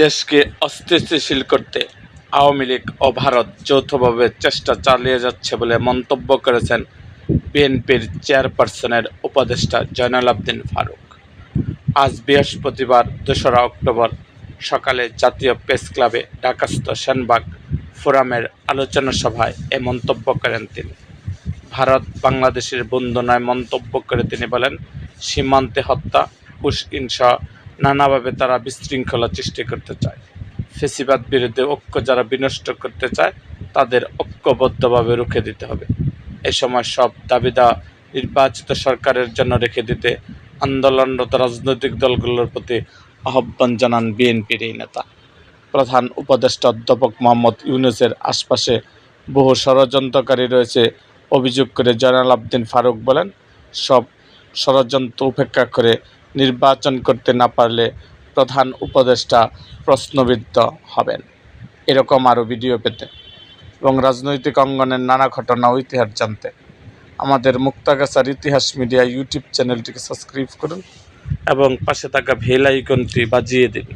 দেশকে অস্থিতিশীল করতে আওয়ামী লীগ ও ভারত যৌথভাবে চেষ্টা চালিয়ে যাচ্ছে বলে মন্তব্য করেছেন বিএনপির চেয়ারপারসনের উপদেষ্টা জয়নাল আবদিন ফারুক। আজ বৃহস্পতিবার দোসরা অক্টোবর সকালে জাতীয় প্রেস ক্লাবে ঢাকাস্থ সেনবাগ ফোরামের আলোচনা সভায় এ মন্তব্য করেন তিনি। ভারত বাংলাদেশের বন্ধু নয় মন্তব্য করে তিনি বলেন, সীমান্তে হত্যা উস্কিন সহ নানাভাবে তারা বিশৃঙ্খলা সৃষ্টি করতে চায়। ফেসিবাদ বিরুদ্ধে ঐক্য যারা বিনষ্ট করতে চায়, তাদের ঐক্যবদ্ধভাবে রুখে দিতে হবে। এ সময় সব দাবিদা নির্বাচিত সরকারের জন্য রেখে দিতে আন্দোলনরত রাজনৈতিক দলগুলোর প্রতি আহ্বান জানান বিএনপির এই নেতা। প্রধান উপদেষ্টা অধ্যাপক মোহাম্মদ ইউনুসের আশপাশে বহু ষড়যন্ত্রকারী রয়েছে, অভিযোগ করে জয়নাল আবদিন ফারুক বলেন, সব ষড়যন্ত্র উপেক্ষা করে নির্বাচন করতে না পারলে প্রধান উপদেষ্টা প্রশ্নবিদ্ধ হবেন। এরকম আরও ভিডিও পেতে এবং রাজনৈতিক অঙ্গনের নানা ঘটনা ও ইতিহাস জানতে আমাদের মুক্তাগাছার ইতিহাস মিডিয়া ইউটিউব চ্যানেলটিকে সাবস্ক্রাইব করুন এবং পাশে থাকা ভেল আইকনটি বাজিয়ে দিন।